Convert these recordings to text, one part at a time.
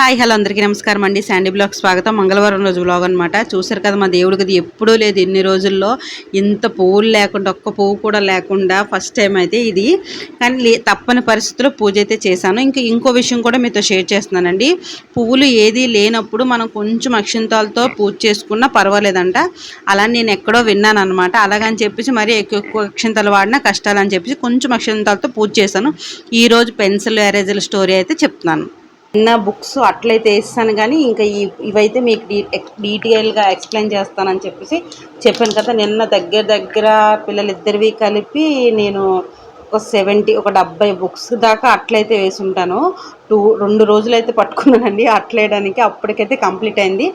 Hi hello అందరికీ నమస్కారం అండి. శాండీ బ్లాగ్ స్వాగతం. మంగళవారం రోజు బ్లాగ్ అనమాట చూసారు కదా మా దేవుడికి అది ఎప్పుడూ లేదు. ఇన్ని రోజుల్లో ఇంత పువ్వులు లేకుండా ఒక్క పువ్వు కూడా లేకుండా ఫస్ట్ టైం అయితే ఇది. కానీ లే తప్పని పరిస్థితుల్లో పూజ అయితే చేశాను. ఇంకా ఇంకో విషయం కూడా మీతో షేర్ చేస్తున్నానండి. పువ్వులు ఏది లేనప్పుడు మనం కొంచెం అక్షింతాలతో పూజ చేసుకున్నా పర్వాలేదంట. అలా నేను ఎక్కడో విన్నాను అనమాట అలాగని చెప్పేసి మరీ ఎక్కువ ఎక్కువ అక్షింతలు వాడినా కష్టాలు అని చెప్పేసి కొంచెం అక్షింతాలతో పూజ చేశాను. ఈరోజు పెన్సిల్ ఎరేజర్ స్టోరీ అయితే చెప్తున్నాను. నా బుక్స్ అట్లయితే వేస్తాను కానీ ఇంకా ఈ ఇవైతే మీకు డీ డీటెయిల్గా ఎక్స్ప్లెయిన్ చేస్తానని చెప్పేసి చెప్పాను కదా. నిన్న దగ్గర దగ్గర పిల్లలిద్దరివి కలిపి నేను ఒక సెవెంటీ ఒక డెబ్బై బుక్స్ దాకా అట్లయితే వేసి ఉంటాను టూ రెండు రోజులైతే పట్టుకున్నానండి. అట్లేయడానికి అప్పటికైతే కంప్లీట్ అయింది.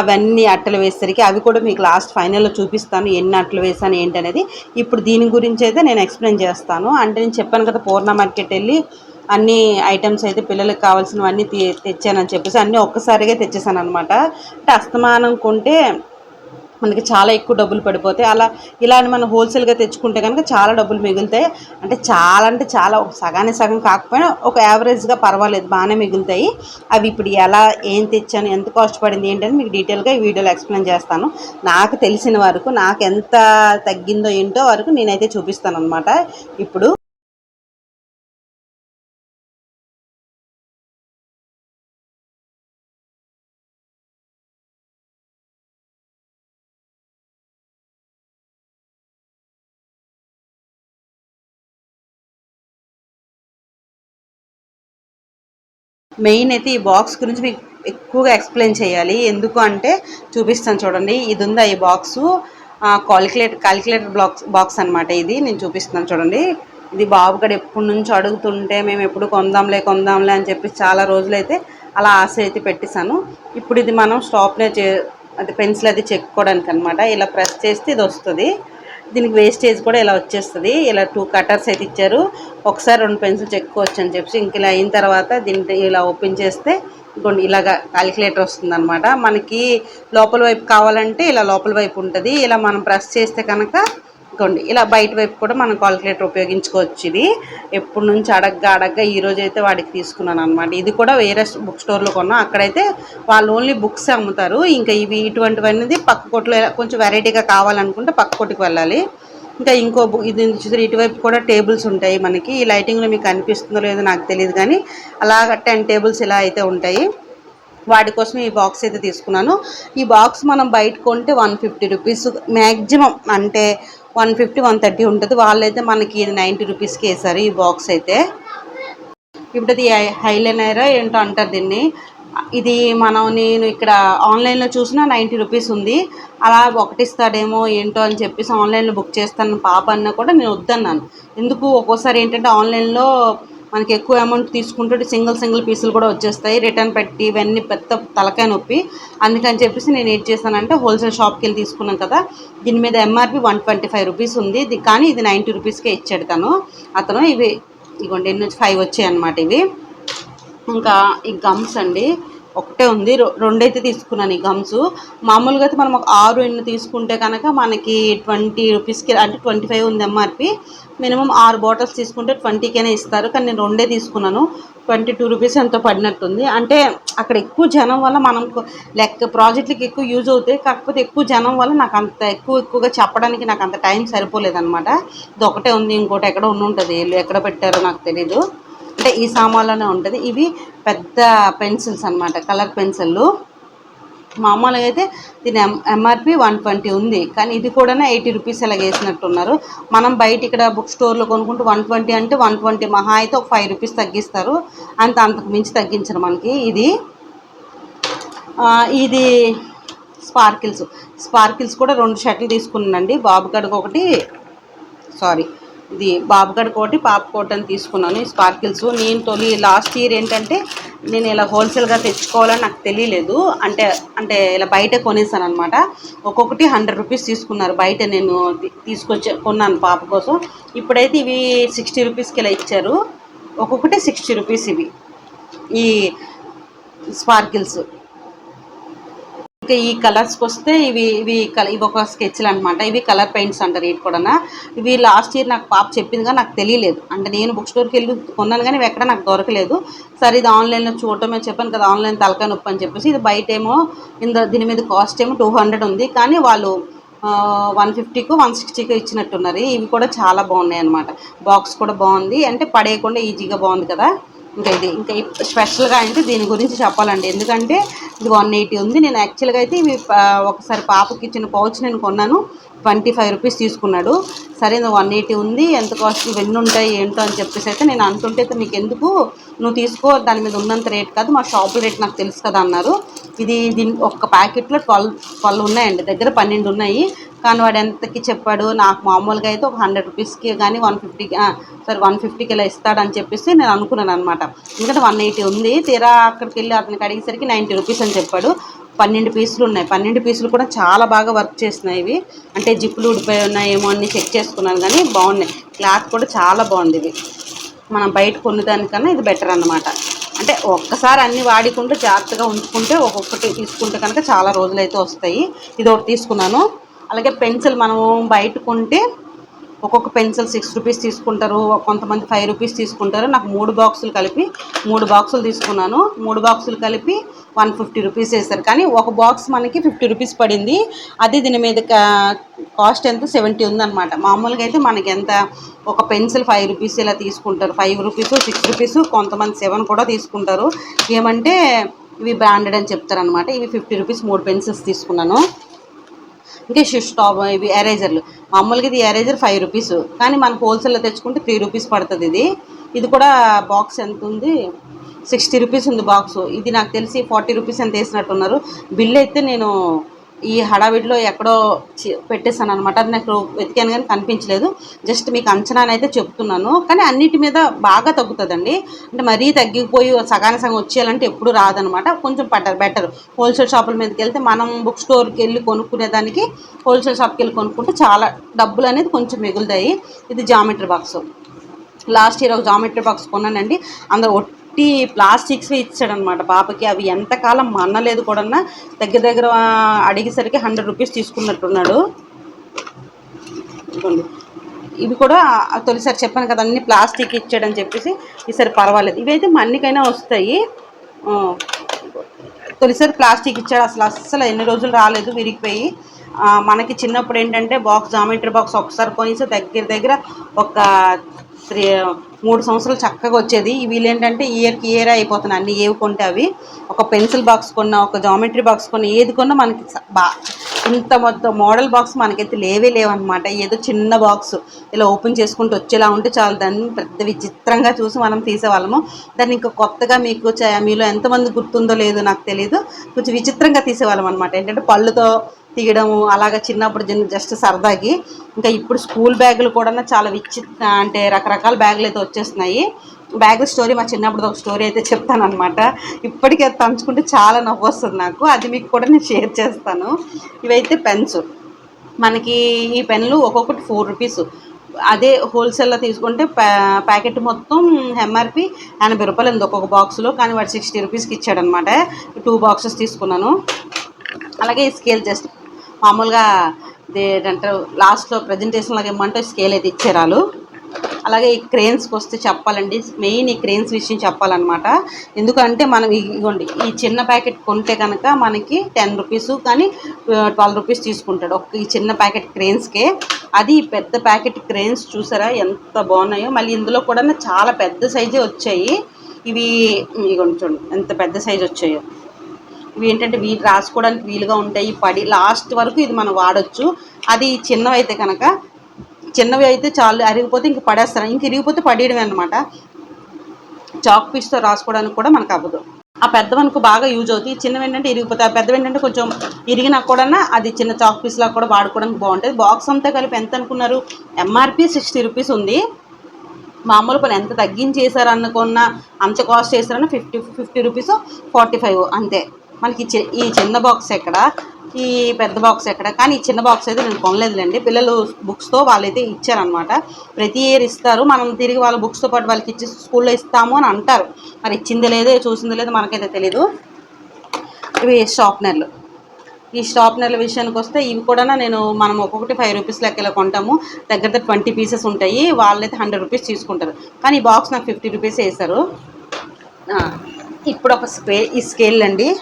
అవన్నీ అట్టలు వేసరికి అవి కూడా మీకు లాస్ట్ ఫైనల్లో చూపిస్తాను. ఎన్ని అట్లు వేసాను ఏంటనేది. ఇప్పుడు దీని గురించి అయితే నేను ఎక్స్ప్లెయిన్ చేస్తాను. అంటే నేను చెప్పాను కదా పూర్ణ మార్కెట్ వెళ్ళి అన్ని ఐటమ్స్ అయితే పిల్లలకు కావాల్సినవన్నీ తీ తెచ్చానని చెప్పేసి అన్నీ ఒక్కసారిగా తెచ్చేసాను అనమాట అంటే అస్తమానం కొంటే మనకి చాలా ఎక్కువ డబ్బులు పడిపోతాయి. అలా ఇలా అని మనం హోల్సేల్గా తెచ్చుకుంటే కనుక చాలా డబ్బులు మిగులుతాయి. అంటే చాలా అంటే చాలా ఒక సగం కాకపోయినా ఒక యావరేజ్గా పర్వాలేదు బాగానే మిగులుతాయి. అవి ఇప్పుడు ఎలా ఏం తెచ్చాను ఎంత కాస్ట్ పడింది ఏంటని మీకు డీటెయిల్గా ఈ వీడియోలో ఎక్స్ప్లెయిన్ చేస్తాను. నాకు తెలిసిన వరకు నాకు ఎంత తగ్గిందో ఏంటో వరకు నేనైతే చూపిస్తాను అనమాట ఇప్పుడు మెయిన్ అయితే ఈ బాక్స్ గురించి మీకు ఎక్కువగా ఎక్స్ప్లెయిన్ చేయాలి. ఎందుకు అంటే చూపిస్తాను చూడండి. ఇది ఉందా ఈ box calculate calculator box box అనమాట ఇది. నేను చూపిస్తున్నాను చూడండి. ఇది బాబు గడ ఎప్పటి నుంచో అడుగుతుంటే మేము ఎప్పుడు కొందాంలే కొందాంలే అని చెప్పి చాలా రోజులైతే అలా ఆశ అయితే పెట్టేశాను. ఇప్పుడు ఇది మనం స్టాప్నే చే అది పెన్సిల్ అది చెక్కుకోవడానికి అనమాట ఇలా ప్రెస్ చేస్తే ఇది వస్తుంది. దీనికి వేస్టేజ్ కూడా ఇలా వచ్చేస్తుంది. ఇలా టూ కటర్స్ అయితే ఇచ్చారు. ఒకసారి రెండు పెన్సిల్ చెక్కుకోవచ్చు అని చెప్పి ఇంక ఇలా అయిన తర్వాత దీన్ని ఇలా ఓపెన్ చేస్తే ఇదిగోండి ఇలాగా క్యాలిక్యులేటర్ వస్తుంది అనమాట మనకి లోపల వైపు కావాలంటే ఇలా లోపల వైపు ఉంటుంది. ఇలా మనం ప్రెస్ చేస్తే కనుక ఇదిగోండి ఇలా బయట వైపు కూడా మనం కాలిక్యులేటర్ ఉపయోగించుకోవచ్చు ఇది. ఎప్పటి నుంచి అడగ్గా అడగ్గా ఈ రోజు అయితే వాడికి తీసుకున్నాను అనమాట ఇది కూడా వేరే బుక్ స్టోర్లో కొన్నాం. అక్కడైతే వాళ్ళు ఓన్లీ బుక్స్ అమ్ముతారు. ఇంకా ఇవి ఇటువంటివన్నీ పక్క కొట్లో కొంచెం వెరైటీగా కావాలనుకుంటే పక్క కొట్టుకు వెళ్ళాలి. ఇంకా ఇంకో బుక్ ఇది చూసారు ఇటువైపు కూడా టేబుల్స్ ఉంటాయి మనకి. ఈ లైటింగ్లో మీకు అనిపిస్తుందో లేదో నాకు తెలియదు కానీ అలాగ టెన్ టేబుల్స్ ఇలా అయితే ఉంటాయి. వాటి కోసం ఈ బాక్స్ అయితే తీసుకున్నాను. ఈ బాక్స్ మనం బయట కొంటే వన్ ఫిఫ్టీ రూపీస్ మ్యాక్సిమం అంటే వన్ ఫిఫ్టీ వన్ థర్టీ ఉంటుంది. వాళ్ళైతే మనకి ఇది నైంటీ రూపీస్కి వేసారు ఈ బాక్స్ అయితే. ఇప్పుడు అది హైలైనర్ ఏంటో అంటారు దీన్ని. ఇది మనం నేను ఇక్కడ ఆన్లైన్లో చూసినా నైంటీ రూపీస్ ఉంది. అలా ఒకటిస్తాడేమో ఏంటో అని చెప్పేసి ఆన్లైన్లో బుక్ చేస్తాను. పాప అన్న కూడా నేను వద్దన్నాను. ఎందుకు ఒక్కోసారి ఏంటంటే ఆన్లైన్లో మనకి ఎక్కువ అమౌంట్ తీసుకుంటే సింగిల్ సింగిల్ పీసులు కూడా వచ్చేస్తాయి. రిటర్న్ పెట్టి ఇవన్నీ పెద్ద తలకాయ నొప్పి. అందుకని చెప్పేసి నేను ఏం చేశానంటే హోల్సేల్ షాప్కి వెళ్ళి తీసుకున్నాం కదా. దీని మీద MRP one twenty five rupees ఉంది. ఇది కానీ ఇది నైంటీ రూపీస్కే ఇచ్చాడు తను. అతను ఇవి ఇగోండి ఎన్ని ఫైవ్ వచ్చాయి అనమాట ఇవి. ఇంకా ఈ గమ్స్ అండి. ఒకటే ఉంది. రొ- రెండైతే తీసుకున్నాను ఈ గమ్స్. మామూలుగా అయితే మనం ఒక ఆరు ఎన్ని తీసుకుంటే కనుక మనకి ట్వంటీ రూపీస్కి అంటే ట్వంటీ ఫైవ్ ఉంది ఎంఆర్పి మినిమం ఆరు బాటిల్స్ తీసుకుంటే ట్వంటీకైనా ఇస్తారు. కానీ నేను రెండే తీసుకున్నాను. ట్వంటీ టూ రూపీస్ ఎంతో పడినట్టుంది. అంటే అక్కడ ఎక్కువ జనం వల్ల మనం లెక్క ప్రాజెక్టులకి ఎక్కువ యూజ్ అవుతాయి. కాకపోతే ఎక్కువ జనం వల్ల నాకు అంత ఎక్కువ ఎక్కువగా చెప్పడానికి నాకు అంత టైం సరిపోలేదన్నమాట. ఇది ఒకటే ఉంది. ఇంకోటి ఎక్కడ ఉండి ఉంటుంది వీళ్ళు ఎక్కడ పెట్టారో నాకు తెలీదు. అంటే ఈ సామాన్లోనే ఉంటుంది. ఇవి పెద్ద పెన్సిల్స్ అన్నమాట కలర్ పెన్సిళ్ళు మామూలుగా అయితే దీని ఎం ఎంఆర్పి వన్ ట్వంటీ ఉంది. కానీ ఇది కూడా ఎయిటీ రూపీస్ ఇలా వేసినట్టున్నారు. మనం బయట ఇక్కడ బుక్ స్టోర్లో కొనుక్కుంటే వన్ ట్వంటీ అంటే వన్ ట్వంటీ మహా అయితే ఒక ఫైవ్ రూపీస్ తగ్గిస్తారు. అంత అంతకు మించి తగ్గించరు మనకి ఇది. ఇది స్పార్కిల్స్. స్పార్కిల్స్ కూడా రెండు షర్ట్లు తీసుకున్నానండి. బాబు గడికి ఒకటి సారీ. ఇది బాబు కోటి పాప కోట్ అని తీసుకున్నాను ఈ స్పార్కిల్స్. నేను తొలి లాస్ట్ ఇయర్ ఏంటంటే నేను ఇలా హోల్సేల్గా తెచ్చుకోవాలని నాకు తెలియలేదు. అంటే అంటే ఇలా బయట కొనేసాను అనమాట ఒక్కొక్కటి హండ్రెడ్ రూపీస్ తీసుకున్నారు. బయట నేను తీసుకొచ్చే కొన్నాను పాప కోసం. ఇప్పుడైతే ఇవి సిక్స్టీ రూపీస్కి ఇలా ఇచ్చారు. ఒక్కొక్కటి సిక్స్టీ రూపీస్ ఇవి. ఈ స్పార్కిల్స్. ఇంకా ఈ కలర్స్కి వస్తే ఇవి ఇవి కల- ఇవి ఒక స్కెచ్లు అనమాట ఇవి కలర్ పెయింట్స్ అంటారు వీటి కూడా ఇవి లాస్ట్ ఇయర్ నాకు పాప చెప్పింది కానీ నాకు తెలియలేదు. అంటే నేను బుక్ స్టోర్కి వెళ్ళి కొన్నాను కానీ ఇవి ఎక్కడ నాకు దొరకలేదు. సరే ఇది ఆన్లైన్లో చూడటమే చెప్పాను కదా ఆన్లైన్ తలకాయ నొప్పి అని చెప్పేసి. ఇది బయట ఏమో ఇంద దీని మీద కాస్ట్ ఏమో టూ హండ్రెడ్ ఉంది. కానీ వాళ్ళు వన్ ఫిఫ్టీకు వన్ సిక్స్టీకి ఇచ్చినట్టున్నారు. ఇవి కూడా చాలా బాగున్నాయి అనమాట బాక్స్ కూడా బాగుంది. అంటే పడేయకుండా ఈజీగా బాగుంది కదా. ఇంకా ఇది ఇంకా ఇప్- స్పెషల్గా అంటే దీని గురించి చెప్పాలండి. ఎందుకంటే ఇది వన్ ఎయిటీ ఉంది. నేను యాక్చువల్గా అయితే ఇవి ఒకసారి పాపకి ఇచ్చిన పౌచ్ నేను కొన్నాను. ట్వంటీ ఫైవ్ రూపీస్ తీసుకున్నాడు. సరే వన్ ఎయిటీ ఉంది ఎంత కాస్ట్ ఇవన్నీ ఉంటాయి ఏంటో అని చెప్పేసి అయితే నేను అనుకుంటే అయితే నీకు ఎందుకు? నువ్వు తీసుకో దాని మీద ఉన్నంత రేట్ కాదు మా షాప్ రేట్ నాకు తెలుసు కదా అన్నారు. ఇది దీని ఒక్క ప్యాకెట్లో ట్వెల్వ్ ట్వెల్వ్ ఉన్నాయండి. దగ్గర పన్నెండు ఉన్నాయి. కానీ వాడు ఎంతకి చెప్పాడు? నాకు మామూలుగా అయితే ఒక హండ్రెడ్ రూపీస్కి కానీ వన్ ఫిఫ్టీకి సరే వన్ ఫిఫ్టీకి ఇలా ఇస్తాడని చెప్పేసి నేను అనుకున్నాను అనమాట ఎందుకంటే వన్ ఎయిటీ ఉంది తీరా అక్కడికి వెళ్ళి అతనికి అడిగేసరికి నైంటీ రూపీస్ అని చెప్పాడు. పన్నెండు పీసులు ఉన్నాయి. పన్నెండు పీసులు కూడా చాలా బాగా వర్క్ చేసినాయి ఇవి. అంటే జిప్పులు ఊడిపోయి ఉన్నాయేమో అన్నీ చెక్ చేసుకున్నాను కానీ బాగున్నాయి. క్లాత్ కూడా చాలా బాగుంది ఇవి. మనం బయట కొన్నదానికన్నా ఇది బెటర్ అన్నమాట. అంటే ఒక్కసారి అన్ని వాడికుంటూ జాగ్రత్తగా ఉంచుకుంటే ఒక్కొక్కటి తీసుకుంటే కనుక చాలా రోజులైతే వస్తాయి. ఇది ఒకటి తీసుకున్నాను. అలాగే పెన్సిల్ మనము బయట కొంటే ఒక్కొక్క పెన్సిల్ సిక్స్ రూపీస్ తీసుకుంటారు కొంతమంది ఫైవ్ రూపీస్ తీసుకుంటారు. నాకు మూడు బాక్సులు కలిపి మూడు బాక్సులు తీసుకున్నాను. మూడు బాక్సులు కలిపి వన్ ఫిఫ్టీ రూపీస్ వేస్తారు కానీ ఒక బాక్స్ మనకి ఫిఫ్టీ రూపీస్ పడింది. అది దీని మీద కా- కాస్ట్ ఎంత? సెవెంటీ ఉందన్నమాట. మామూలుగా అయితే మనకి ఎంత? ఒక పెన్సిల్ ఫైవ్ రూపీస్ ఇలా తీసుకుంటారు. ఫైవ్ రూపీస్ సిక్స్ రూపీస్ కొంతమంది సెవెన్ కూడా తీసుకుంటారు. ఏమంటే ఇవి బ్రాండెడ్ అని చెప్తారనమాట ఇవి ఫిఫ్టీ రూపీస్ మూడు పెన్సిల్స్ తీసుకున్నాను. ఇంకా స్టాప్ ఇవి ఎరేజర్లు. మామూలుగా ఇది ఎరేజర్ ఫైవ్ రూపీస్. కానీ మనకు హోల్సేల్లో తెచ్చుకుంటే త్రీ రూపీస్ పడుతుంది ఇది. ఇది కూడా బాక్స్ ఎంత ఉంది? సిక్స్టీ రూపీస్ ఉంది బాక్స్. ఇది నాకు తెలిసి ఫార్టీ రూపీస్ ఎంత వేసినట్టున్నారు. బిల్ అయితే నేను ఈ హడావిడిలో ఎక్కడో పెట్టేశాను అనమాట అది నాకు వెతికాను కానీ కనిపించలేదు. జస్ట్ మీకు అంచనానైతే చెప్తున్నాను. కానీ అన్నిటి మీద బాగా తగ్గుతుందండి. అంటే మరీ తగ్గిపోయి సగాని సగం వచ్చేయాలంటే ఎప్పుడు రాదనమాట కొంచెం బెటర్ బెటర్. హోల్సేల్ షాపుల మీదకి వెళ్తే మనం బుక్ స్టోర్కి వెళ్ళి కొనుక్కునేదానికి హోల్సేల్ షాప్కి వెళ్ళి కొనుక్కుంటే చాలా డబ్బులు అనేది కొంచెం మిగులుతాయి. ఇది జామెట్రీ బాక్స్. లాస్ట్ ఇయర్ ఒక జామెట్రీ బాక్స్ కొన్నానండి. అందులో ఒట్టి ప్లాస్టిక్స్ ఇచ్చాడనమాట పాపకి. అవి ఎంతకాలం మన్నలేదు కూడా దగ్గర దగ్గర అడిగేసరికి హండ్రెడ్ రూపీస్ తీసుకున్నట్టున్నాడు. ఇవి కూడా తొలిసారి చెప్పాను కదా అన్ని ప్లాస్టిక్ ఇచ్చాడని చెప్పేసి. ఈసారి పర్వాలేదు. ఇవైతే మన్నికైనా వస్తాయి. తొలిసారి ప్లాస్టిక్ ఇచ్చాడు. అసలు అస్సలు ఎన్ని రోజులు రాలేదు విరిగిపోయి. మనకి చిన్నప్పుడు ఏంటంటే బాక్స్ జామెట్రీ బాక్స్ ఒకసారి కొనిస్తే దగ్గర దగ్గర ఒక త్రీ మూడు సంవత్సరాలు చక్కగా వచ్చేది. వీళ్ళు ఏంటంటే ఇయర్కి ఇయర్ అయిపోతున్నాయి. అన్ని ఏవి కొంటే అవి. ఒక పెన్సిల్ బాక్స్ కొన్నా ఒక జామెట్రీ బాక్స్ కొన్నా ఏది కొన్నా మనకి బా ఇంత మొత్తం మోడల్ బాక్స్ మనకైతే లేవే లేవన్నమాట. ఏదో చిన్న బాక్స్ ఇలా ఓపెన్ చేసుకుంటూ వచ్చేలా ఉంటే చాలు. దాన్ని పెద్ద విచిత్రంగా చూసి మనం తీసేవాళ్ళము. దాన్ని ఇంకా కొత్తగా మీకు మీలో ఎంతమంది గుర్తుందో లేదో నాకు తెలియదు కొంచెం విచిత్రంగా తీసేవాళ్ళం అనమాట ఏంటంటే పళ్ళుతో తీయడము అలాగా చిన్నప్పుడు జన్- జస్ట్ సరదాకి. ఇంకా ఇప్పుడు స్కూల్ బ్యాగులు కూడా చాలా విచిత్ర అంటే రకరకాల బ్యాగులు అయితే వచ్చేస్తున్నాయి. బ్యాగ్ స్టోరీ మా చిన్నప్పుడు ఒక స్టోరీ అయితే చెప్తాను అనమాట ఇప్పటికీ అది తలుచుకుంటే చాలా నవ్వు వస్తుంది నాకు. అది మీకు కూడా నేను షేర్ చేస్తాను. ఇవైతే పెన్స్. మనకి ఈ పెన్లు ఒక్కొక్కటి ఫోర్ రూపీస్. అదే హోల్సేల్లో తీసుకుంటే ప్యా- ప్యాకెట్ మొత్తం ఎంఆర్పి ఎనభై రూపాయలు ఉంది ఒక్కొక్క బాక్స్లో. కానీ వాడు సిక్స్టీ రూపీస్కి ఇచ్చాడనమాట టూ బాక్సెస్ తీసుకున్నాను. అలాగే ఈ స్కేల్ జస్ట్ మామూలుగా ఏంటంటారు లాస్ట్లో ప్రజెంటేషన్ లాగా ఇమ్మంటే స్కేల్ అయితే ఇచ్చారు వాళ్ళు అలాగే ఈ క్రెయిన్స్కి వస్తే చెప్పాలండి మెయిన్ ఈ క్రెయిన్స్ విషయం చెప్పాలన్నమాట. ఎందుకంటే మనం ఇదిగోండి ఇగోండి ఈ చిన్న ప్యాకెట్ కొంటే కనుక మనకి టెన్ రూపీస్ కానీ ట్వెల్వ్ రూపీస్ తీసుకుంటాడు. ఒక ఈ చిన్న ప్యాకెట్ క్రెయిన్స్కే అది పెద్ద ప్యాకెట్ క్రెయిన్స్ చూసారా ఎంత బాగున్నాయో. మళ్ళీ ఇందులో కూడా చాలా పెద్ద సైజే వచ్చాయి. ఇవి ఇగోండి చూడండి ఎంత పెద్ద సైజు వచ్చాయో. ఇవి ఏంటంటే వీలు రాసుకోవడానికి వీలుగా ఉంటాయి. పడి లాస్ట్ వరకు ఇది మనం వాడచ్చు. అది చిన్నవి అయితే కనుక చిన్నవి అయితే చాలు అరిగిపోతే ఇంక పడేస్తారు? ఇంక ఇరిగిపోతే పడేయడమే అనమాట చాక్ పీస్తో రాసుకోవడానికి కూడా మనకు అవ్వదు. ఆ పెద్దవనుకు బాగా యూజ్ అవుతాయి. చిన్నవి ఏంటంటే ఇరిగిపోతాయి ఆ పెద్దవి ఏంటంటే కొంచెం ఇరిగినా కూడా అది చిన్న చాక్ పీస్ లాగా కూడా వాడుకోవడానికి బాగుంటుంది. బాక్స్ అంతా కలిపి ఎంత అనుకున్నారు? ఎంఆర్పి సిక్స్టీ రూపీస్ ఉంది. మామూలు పని ఎంత తగ్గించేశారు అనుకున్నా అంత కాస్ట్ చేశారన్న fifty fifty rupees forty five అంతే. మనకి ఈ చి- ఈ చిన్న బాక్స్ ఎక్కడ? ఈ పెద్ద బాక్స్ ఎక్కడ? కానీ ఈ చిన్న బాక్స్ అయితే నేను కొనలేదులేండి. పిల్లలు బుక్స్తో వాళ్ళైతే ఇచ్చారనమాట ప్రతి ఇయర్ ఇస్తారు. మనం తిరిగి వాళ్ళ బుక్స్తో పాటు వాళ్ళకి ఇచ్చి స్కూల్లో ఇస్తాము అని అంటారు. మరి ఇచ్చింది లేదో చూసింది లేదో మనకైతే తెలీదు. ఇవి షార్ప్నర్లు. ఈ షార్ప్నర్ల విషయానికి వస్తే ఇవి కూడా నేను మనం ఒక్కొక్కటి ఫైవ్ రూపీస్ లెక్క ఇలా కొంటాము. దగ్గర ట్వంటీ పీసెస్ ఉంటాయి. వాళ్ళైతే హండ్రెడ్ రూపీస్ తీసుకుంటారు. కానీ ఈ బాక్స్ నాకు ఫిఫ్టీ రూపీస్ వేశారు. ఇప్పుడు ఒక స్కే ఈ స్కేల్ అండి.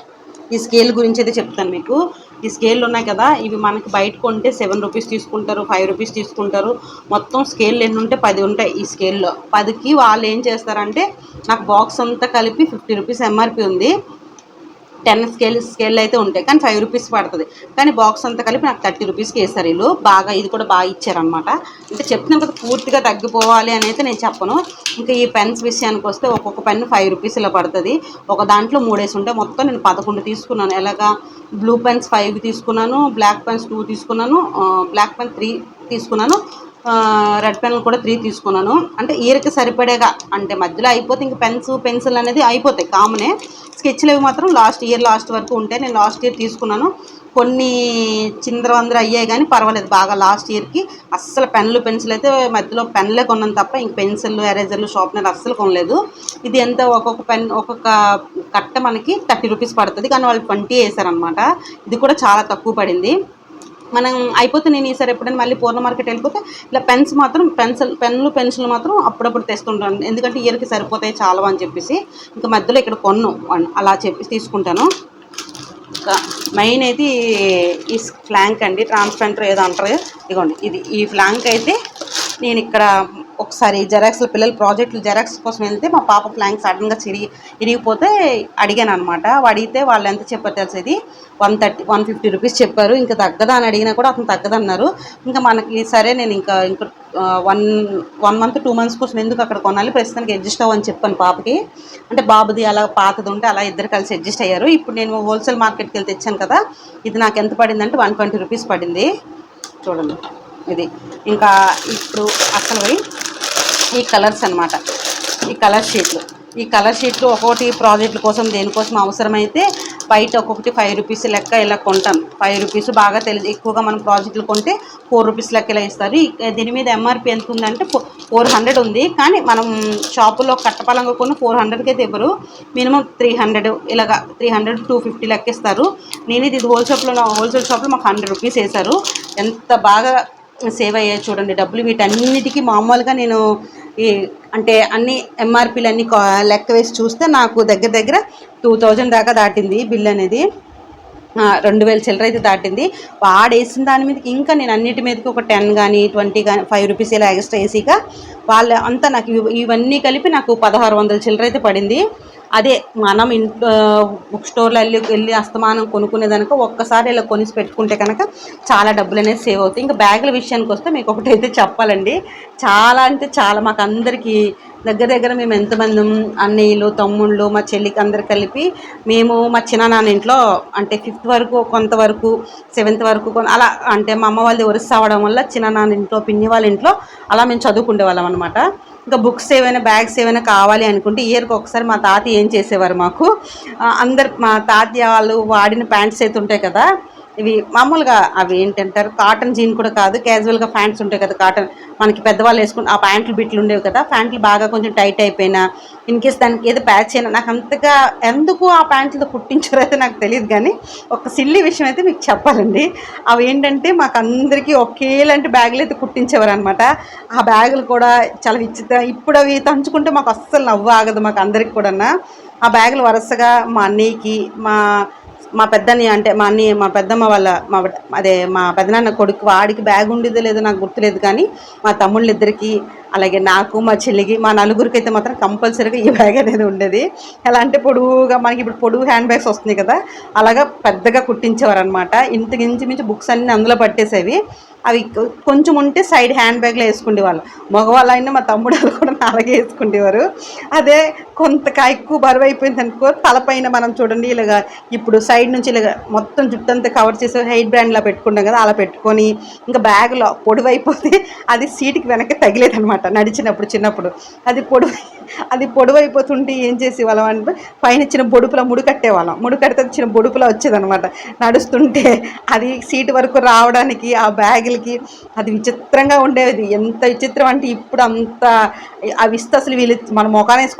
ఈ స్కేల్ గురించి అయితే చెప్తాను మీకు. ఈ స్కేల్ ఉన్నాయి కదా ఇవి మనకి బయట కొంటే సెవెన్ రూపీస్ తీసుకుంటారు ఫైవ్ రూపీస్ తీసుకుంటారు. మొత్తం స్కేల్ ఎన్ని ఉంటే పది ఉంటాయి ఈ స్కేల్లో. పదికి వాళ్ళు ఏం చేస్తారంటే నాకు బాక్స్ అంతా కలిపి ఫిఫ్టీ రూపీస్ ఎంఆర్పి ఉంది. టెన్ స్కేల్ స్కేల్ అయితే ఉంటాయి. కానీ ఫైవ్ రూపీస్ పడుతుంది. కానీ బాక్స్ అంతా కలిపి నాకు థర్టీ రూపీస్కి వేస్తారు వీళ్ళు బాగా ఇది కూడా బాగా ఇచ్చారనమాట అంటే చెప్తున్నాను కదా పూర్తిగా తగ్గిపోవాలి అని అయితే నేను చెప్పను. ఇంకా ఈ పెన్స్ విషయానికి వస్తే ఒక్కొక్క పెన్ ఫైవ్ రూపీస్ ఇలా పడుతుంది. ఒక దాంట్లో మూడేసి ఉంటే మొత్తం నేను పదకొండు తీసుకున్నాను. ఎలాగా? బ్లూ పెన్స్ ఫైవ్ తీసుకున్నాను బ్లాక్ పెన్స్ టూ తీసుకున్నాను బ్లాక్ పెన్ త్రీ తీసుకున్నాను. రెడ్ పెన్లు కూడా త్రీ తీసుకున్నాను. అంటే ఇయర్కి సరిపడేగా. అంటే మధ్యలో అయిపోతే ఇంక పెన్స్ పెన్సిల్ అనేది అయిపోతాయి కామనే. స్కెచ్లు అవి మాత్రం లాస్ట్ ఇయర్ లాస్ట్ వరకు ఉంటాయి నేను లాస్ట్ ఇయర్ తీసుకున్నాను. కొన్ని చిందరవందర అయ్యాయి కానీ పర్వాలేదు. బాగా లాస్ట్ ఇయర్కి అస్సలు పెన్లు పెన్సిల్ అయితే మధ్యలో పెన్లే కొన్నాను తప్ప ఇంక పెన్సిల్ ఎరేజర్లు షార్ప్నర్ అస్సలు కొనలేదు. ఇది ఎంత ఒక్కొక్క పెన్ ఒక్కొక్క కట్ట మనకి థర్టీ రూపీస్ పడుతుంది. కానీ వాళ్ళు ట్వంటీ వేసారనమాట ఇది కూడా చాలా తక్కువ పడింది. మనం అయిపోతే నేను ఈసారి ఎప్పుడైనా మళ్ళీ పూర్ణ మార్కెట్ వెళ్ళిపోతే ఇలా పెన్స్ మాత్రం పెన్సిల్ పెన్లు పెన్సిల్ మాత్రం అప్పుడప్పుడు తెస్తుంటాను. ఎందుకంటే ఇయర్కి సరిపోతాయి చాలా అని చెప్పేసి ఇంకా మధ్యలో ఇక్కడ కొన్ను అలా చెప్పి తీసుకుంటాను. ఇంకా మెయిన్ అయితే ఈ- ఫ్లాంక్ అండి ట్రాన్స్పరెంట్ ఏదో అంటారు ఇదిగోండి. ఇది ఈ ఫ్లాంక్ అయితే నేను ఇక్కడ ఒకసారి జెరాక్స్లో పిల్లల ప్రాజెక్టులు జెరాక్స్ కోసం వెళ్తే మా పాప ఫ్లాంక్ సడన్గా చిరిగి ఇరిగిపోతే అడిగాను అనమాట అడిగితే వాళ్ళు ఎంత చెప్పారు తెలిసేది one thirty one fifty rupees చెప్పారు. ఇంకా తగ్గదా అని అడిగినా కూడా అతను తగ్గదన్నారు. ఇంకా మనకి సరే నేను ఇంకా ఇంకా one one month two months కోసం ఎందుకు అక్కడ కొనాలి? ప్రస్తుతానికి అడ్జస్ట్ అవ్వని చెప్పాను పాపకి. అంటే బాబుది అలా పాతది ఉంటే అలా ఇద్దరు కలిసి అడ్జస్ట్ అయ్యారు. ఇప్పుడు నేను హోల్సేల్ మార్కెట్కి వెళ్ళి తెచ్చాను కదా ఇది నాకు ఎంత పడిందంటే వన్ ట్వంటీ రూపీస్ పడింది. చూడండి. ఇది. ఇంకా ఇప్పుడు అసలు ఈ కలర్స్ అనమాట ఈ కలర్ షీట్లు. ఈ కలర్ షీట్లు ఒక్కొక్కటి ప్రాజెక్టుల కోసం దేనికోసం అవసరమైతే బయట ఒక్కొక్కటి ఫైవ్ రూపీస్ లెక్క ఇలా కొంటాం. ఫైవ్ రూపీస్ బాగా తెలియదు ఎక్కువగా మనం ప్రాజెక్టులు కొంటే ఫోర్ రూపీస్ లెక్క ఇలా ఇస్తారు. దీని మీద ఎంఆర్పి ఎంత ఉందంటే ఫోర్ హండ్రెడ్ ఉంది. కానీ మనం షాపులో కట్టపలంగా కొన్ని ఫోర్ హండ్రెడ్కి అయితే ఇవ్వరు మినిమం త్రీ హండ్రెడ్ ఇలాగా త్రీ హండ్రెడ్ టూ ఫిఫ్టీ లెక్క ఇస్తారు. నేను ఇది హోల్సేల్లో హోల్సేల్ షాప్లో మాకు హండ్రెడ్ రూపీస్ వేశారు. ఎంత బాగా సేవ్ అయ్యాయి చూడండి డబ్బులు వీటన్నిటికీ మామూలుగా నేను ఈ అంటే అన్ని ఎంఆర్పీలు అన్ని లెక్క వేసి చూస్తే నాకు దగ్గర దగ్గర టూ థౌజండ్ దాకా దాటింది బిల్ అనేది. రెండు వేల చిల్లర అయితే దాటింది. వాడేసిన దాని మీద ఇంకా నేను అన్నిటి మీదకి ఒక టెన్ కానీ ట్వంటీ కానీ ఫైవ్ రూపీస్ ఇలా ఎక్స్ట్రా వేసిగా వాళ్ళ అంతా నాకు ఇవన్నీ కలిపి నాకు పదహారు వందల చిల్లర అయితే పడింది. అదే మనం ఇంట్లో బుక్ స్టోర్లో వెళ్ళి వెళ్ళి అస్తమానం కొనుక్కునేదానికి ఒక్కసారి ఇలా కొనిసి పెట్టుకుంటే కనుక చాలా డబ్బులు అనేది సేవ్ అవుతాయి. ఇంకా బ్యాగుల విషయానికి వస్తే మీకు ఒకటి అయితే చెప్పాలండి. చాలా అంటే చాలా మాకు అందరికీ దగ్గర దగ్గర మేము ఎంతమంది అన్నయ్యలు తమ్ముళ్ళు మా చెల్లికి అందరు కలిపి మేము మా చిన్ననాన్న ఇంట్లో అంటే ఫిఫ్త్ వరకు కొంతవరకు సెవెంత్ వరకు అలా అంటే మా అమ్మ వాళ్ళది ఒరిస్సా అవడం వల్ల చిన్ననాన్న ఇంట్లో పిన్ని వాళ్ళ ఇంట్లో అలా మేము చదువుకునే వాళ్ళం అనమాట ఇంకా బుక్స్ ఏమైనా బ్యాగ్స్ ఏమైనా కావాలి అనుకుంటే ఇయర్కి ఒకసారి మా తాతయ్య ఏం చేసేవారు మాకు? అందరు మా తాతయ్య వాళ్ళు వాడిన ప్యాంట్స్ అయితే ఉంటాయి కదా ఇవి మామూలుగా అవి ఏంటంటారు? కాటన్ జీన్ కూడా కాదు. క్యాజువల్గా ప్యాంట్స్ ఉంటాయి కదా కాటన్ మనకి పెద్దవాళ్ళు వేసుకుని ఆ ప్యాంట్లు బిట్లు ఉండేవి కదా. ప్యాంట్లు బాగా కొంచెం టైట్ అయిపోయినా ఇన్ కేస్ దానికి ఏదో ప్యాచ్ అయినా నాకు అంతగా ఎందుకు ఆ ప్యాంట్లతో కుట్టించారో అయితే నాకు తెలియదు కానీ ఒక సిల్లి విషయం అయితే మీకు చెప్పాలండి. అవి ఏంటంటే మాకు అందరికీ ఒకేలాంటి బ్యాగులు అయితే కుట్టించేవారు అనమాట ఆ బ్యాగులు కూడా చాలా విచిత్ర. ఇప్పుడు అవి తంచుకుంటే మాకు అస్సలు నవ్వు ఆగదు మాకు అందరికి కూడా ఆ బ్యాగులు వరుసగా మా అన్నయ్యకి మా మా పెద్దని అంటే మా అన్ని మా పెద్దమ్మ వాళ్ళ మా అదే మా పెదనాన్న కొడుకు వాడికి బ్యాగ్ ఉండేదో లేదో నాకు గుర్తులేదు కానీ మా తమ్ముళ్ళిద్దరికి అలాగే నాకు మా చెల్లికి మా నలుగురికి అయితే మాత్రం కంపల్సరీగా ఈ బ్యాగ్ అనేది ఉండేది. ఎలా అంటే పొడువుగా మనకి ఇప్పుడు పొడుగు హ్యాండ్ బ్యాగ్స్ వస్తున్నాయి కదా అలాగా పెద్దగా కుట్టించేవారు అనమాట ఇంతకించి బుక్స్ అన్నీ అందులో పట్టేసేవి. అవి కొంచెం ఉంటే సైడ్ హ్యాండ్ బ్యాగ్లో వేసుకునేవాళ్ళు మగవాళ్ళు అయినా మా తమ్ముడు వాళ్ళు కూడా అలాగే వేసుకునేవారు అదే కొంత ఎక్కువ బరువు అయిపోయింది అనుకో తలపైన మనం చూడండి ఇలాగా ఇప్పుడు సైడ్ నుంచి ఇలాగ మొత్తం జుట్టు అంతా కవర్ చేసే హెయిర్ బ్రాండ్లో పెట్టుకుంటాం కదా అలా పెట్టుకొని ఇంకా బ్యాగ్లో పొడవైపోతే అది సీటుకి వెనక్కి తగిలేదనమాట నడిచినప్పుడు చిన్నప్పుడు. అది పొడవు అది పొడవైపోతుంటే ఏం చేసేవాళ్ళం అంటే పైన చిన్న బొడుపులో ముడి కట్టేవాళ్ళం. ముడి కడితే చిన్న బొడుపులో వచ్చేదనమాట నడుస్తుంటే అది సీటు వరకు రావడానికి ఆ బ్యాగులకి అది విచిత్రంగా ఉండేది. ఎంత విచిత్రం అంటే ఇప్పుడు అంత అవి ఇస్తే అసలు వీళ్ళు మన ముఖాన్ని వేసి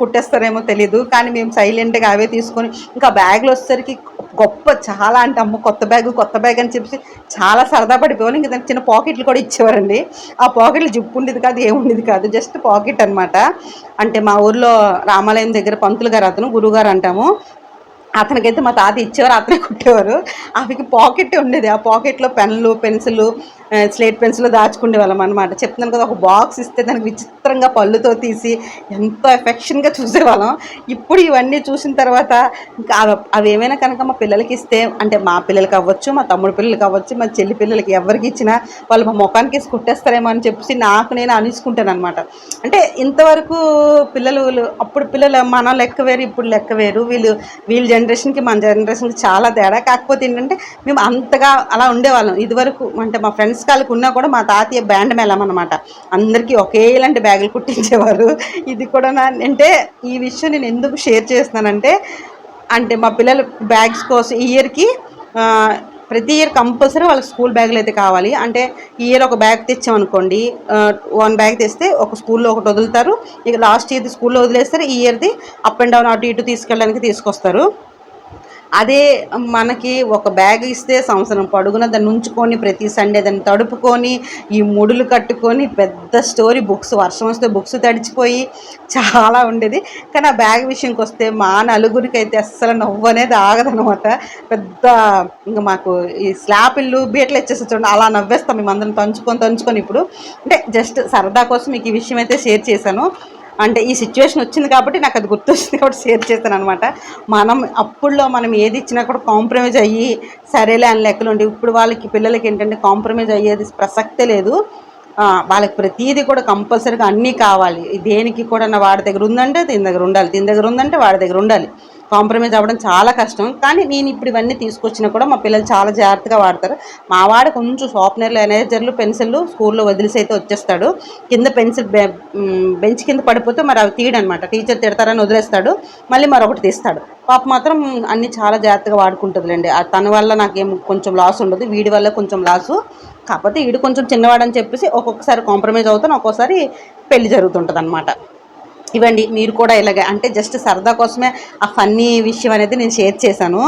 కుట్టేస్తారేమో తెలియదు కానీ మేము సైలెంట్గా అవే తీసుకొని ఇంకా బ్యాగ్లు వచ్చేసరికి గొప్ప చాలా అంటే అమ్మ కొత్త బ్యాగ్ కొత్త బ్యాగ్ అని చెప్పి చాలా సరదా పడిపోవాలి ఇంకా దానికి చిన్న పాకెట్లు కూడా ఇచ్చేవారండి. ఆ పాకెట్లు జిప్పు ఉండేది కాదు ఏముండేది కాదు జస్ట్ పాకెట్ అన్నమాట. అంటే మా ఊర్లో రామాలయం దగ్గర పంతులు గారు అతను గురువుగారు అంటాము. అతనికైతే మా తాత ఇచ్చేవారు అతనే కుట్టేవారు. ఆమెకి పాకెట్ ఉండేది. ఆ పాకెట్లో పెన్నులు పెన్సిల్ స్లేట్ పెన్సిల్ దాచుకునే వాళ్ళం అనమాట చెప్తున్నాను కదా ఒక బాక్స్ ఇస్తే దానికి విచిత్రంగా పళ్ళుతో తీసి ఎంతో ఎఫెక్షన్గా చూసేవాళ్ళం. ఇప్పుడు ఇవన్నీ చూసిన తర్వాత ఇంకా అవి- ఏమైనా కనుక మా పిల్లలకి ఇస్తే అంటే మా పిల్లలకి అవ్వచ్చు మా తమ్ముడు పిల్లలకి అవ్వచ్చు మా చెల్లి పిల్లలకి ఎవరికి ఇచ్చినా వాళ్ళు మా ముఖానికి వేసి కుట్టేస్తారేమో అని చెప్పేసి నాకు నేను అనిచుకుంటాను అనమాట అంటే ఇంతవరకు పిల్లలు అప్పుడు పిల్లలు మన లెక్క వేరు ఇప్పుడు లెక్క వేరు. వీళ్ళు వీళ్ళు జనరేషన్కి మన జనరేషన్కి చాలా తేడా. కాకపోతే ఏంటంటే మేము అంతగా అలా ఉండేవాళ్ళం. ఇదివరకు అంటే మా ఫ్రెండ్స్ కాళ్ళకి ఉన్నా కూడా మా తాతయ్య బ్యాండ్ మేళం అనమాట అందరికీ ఒకేలాంటి బ్యాగులు కుట్టించేవారు. ఇది కూడా నా అంటే ఈ విషయం నేను ఎందుకు షేర్ చేస్తున్నానంటే అంటే మా పిల్లల బ్యాగ్స్ కోసం ఇయర్కి ప్రతి ఇయర్ కంపల్సరీ వాళ్ళకి స్కూల్ బ్యాగులు అయితే కావాలి. అంటే ఈ ఇయర్ ఒక బ్యాగ్ తెచ్చామనుకోండి వన్ బ్యాగ్ తెస్తే ఒక స్కూల్లో ఒకటి వదులుతారు. ఇక లాస్ట్ ఇయర్ది స్కూల్లో వదిలేస్తారు. ఈ ఇయర్ది అప్ అండ్ డౌన్ అటు ఇటు తీసుకెళ్ళడానికి తీసుకొస్తారు. అదే మనకి ఒక బ్యాగ్ ఇస్తే సంవత్సరం పడుగున దాన్ని ఉంచుకొని ప్రతి సండే దాన్ని తడుపుకొని ఈ ముడులు కట్టుకొని పెద్ద స్టోరీ బుక్స్ వర్షం వస్తే బుక్స్ తడిచిపోయి చాలా ఉండేది. కానీ ఆ బ్యాగ్ విషయంకి వస్తే మా నలుగురికి అయితే అస్సలు నవ్వు అనేది ఆగదనమాట. పెద్ద ఇంకా మాకు ఈ స్లాప్ ఇల్లు బీటలు ఇచ్చేసి చూడండి అలా నవ్వేస్తాం. మేమందరం తంచుకొని తంచుకొని ఇప్పుడు. అంటే జస్ట్ సరదా కోసం మీకు ఈ విషయం అయితే షేర్ చేశాను. అంటే ఈ సిచ్యువేషన్ వచ్చింది కాబట్టి నాకు అది గుర్తొచ్చింది కాబట్టి షేర్ చేస్తాను అనమాట మనం అప్పుడులో మనం ఏది ఇచ్చినా కూడా కాంప్రమైజ్ అయ్యి సరేలే అని లెక్కలు ఉండి ఇప్పుడు వాళ్ళకి పిల్లలకి ఏంటంటే కాంప్రమైజ్ అయ్యేది ప్రసక్తే లేదు. వాళ్ళకి ప్రతిదీ కూడా కంపల్సరీగా అన్నీ కావాలి. దేనికి కూడా నా వాడి దగ్గర ఉందంటే దీని దగ్గర ఉండాలి. దీని దగ్గర ఉందంటే వాడి దగ్గర ఉండాలి. కాంప్రమైజ్ అవ్వడం చాలా కష్టం. కానీ నేను ఇప్పుడు ఇవన్నీ తీసుకొచ్చినా కూడా మా పిల్లలు చాలా జాగ్రత్తగా వాడతారు. మా వాడు కొంచెం షార్ప్నర్లు ఎనేజర్లు పెన్సిళ్ళు స్కూల్లో వదిలేసి అయితే వచ్చేస్తాడు. కింద పెన్సిల్ బెంచ్ కింద పడిపోతే మరి అవి తీయడనమాట టీచర్ తిడతారని వదిలేస్తాడు. మళ్ళీ మరొకటి తీస్తాడు. పాప మాత్రం అన్ని చాలా జాగ్రత్తగా వాడుకుంటుందిలేండి. తన వల్ల నాకేం కొంచెం లాస్ ఉండదు. వీడి వల్ల కొంచెం లాసు. కాకపోతే వీడు కొంచెం చిన్నవాడని చెప్పేసి ఒక్కొక్కసారి కాంప్రమైజ్ అవుతాను. ఒక్కోసారి పెళ్ళి జరుగుతుంటుంది అనమాట ఇవ్వండి మీరు కూడా ఇలాగే. అంటే జస్ట్ సరదా కోసమే ఆ ఫన్నీ విషయం అనేది నేను షేర్ చేశాను.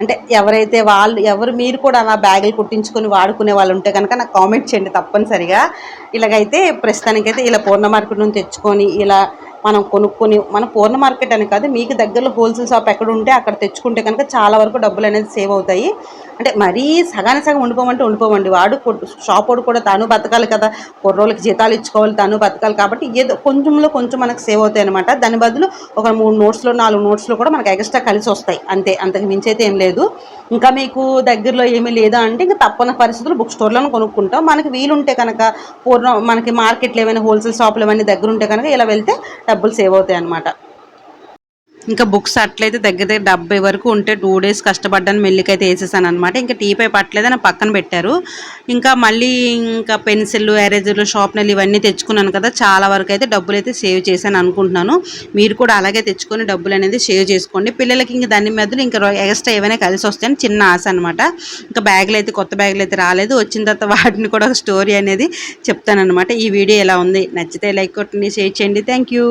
అంటే ఎవరైతే వాళ్ళు ఎవరు మీరు కూడా నా బ్యాగులు కుట్టించుకొని వాడుకునే వాళ్ళు ఉంటే కనుక నాకు కామెంట్ చేయండి తప్పనిసరిగా. ఇలాగైతే ప్రస్తుతానికైతే ఇలా పూర్ణ మార్కెట్ నుంచి తెచ్చుకొని ఇలా మనం కొనుక్కొని మన పూర్ణ మార్కెట్ అని కాదు మీకు దగ్గరలో హోల్సేల్ షాప్ ఎక్కడ ఉంటే అక్కడ తెచ్చుకుంటే కనుక చాలా వరకు డబ్బులు అనేది సేవ్ అవుతాయి. అంటే మరీ సగానికి సగం ఉండిపోమంటే ఉండిపోమండి. వాడు షాప్ వాడు కూడా తాను బతకాలి కదా. కుర్రోళ్ళకి జీతాలు ఇచ్చుకోవాలి తాను బతకాలి కాబట్టి ఏదో కొంచెంలో కొంచెం మనకు సేవ్ అవుతాయి అనమాట దాని బదులు ఒక మూడు నోట్స్లో నాలుగు నోట్స్లో కూడా మనకి ఎక్స్ట్రా కలిసి వస్తాయి. అంతే అంతకు మించి అయితే ఏం లేదు. ఇంకా మీకు దగ్గరలో ఏమీ లేదా అంటే ఇంకా తప్పని పరిస్థితులు బుక్ స్టోర్లను కొనుక్కుంటాం. మనకి వీలుంటే కనుక పూర్ణ మనకి మార్కెట్లో ఏమైనా హోల్సేల్ షాపులు ఏమైనా దగ్గర ఉంటే కనుక ఇలా వెళ్తే డబ్బులు సేవ్ అవుతాయి అనమాట ఇంకా బుక్స్ అట్లయితే దగ్గర దగ్గర డెబ్బై వరకు ఉంటే టూ డేస్ కష్టపడ్డాను మెల్లికైతే వేసేసాను అనమాట ఇంకా టీ పై పట్టలేదని పక్కన పెట్టారు. ఇంకా మళ్ళీ ఇంకా పెన్సిల్ ఎరేజర్లు షార్ప్నర్లు ఇవన్నీ తెచ్చుకున్నాను కదా చాలా వరకు అయితే డబ్బులు అయితే సేవ్ చేశాను అనుకుంటున్నాను. మీరు కూడా అలాగే తెచ్చుకొని డబ్బులు అనేది సేవ్ చేసుకోండి. పిల్లలకి ఇంకా దాని మధ్యలో ఇంకా ఎక్స్ట్రా ఏమైనా కలిసి వస్తాయని చిన్న ఆశ అనమాట ఇంకా బ్యాగులు అయితే కొత్త బ్యాగులు అయితే రాలేదు. వచ్చిన తర్వాత వాటిని కూడా ఒక స్టోరీ అనేది చెప్తానమాట ఈ వీడియో ఎలా ఉంది? నచ్చితే లైక్ కొట్టండి షేర్ చేయండి. Thank you.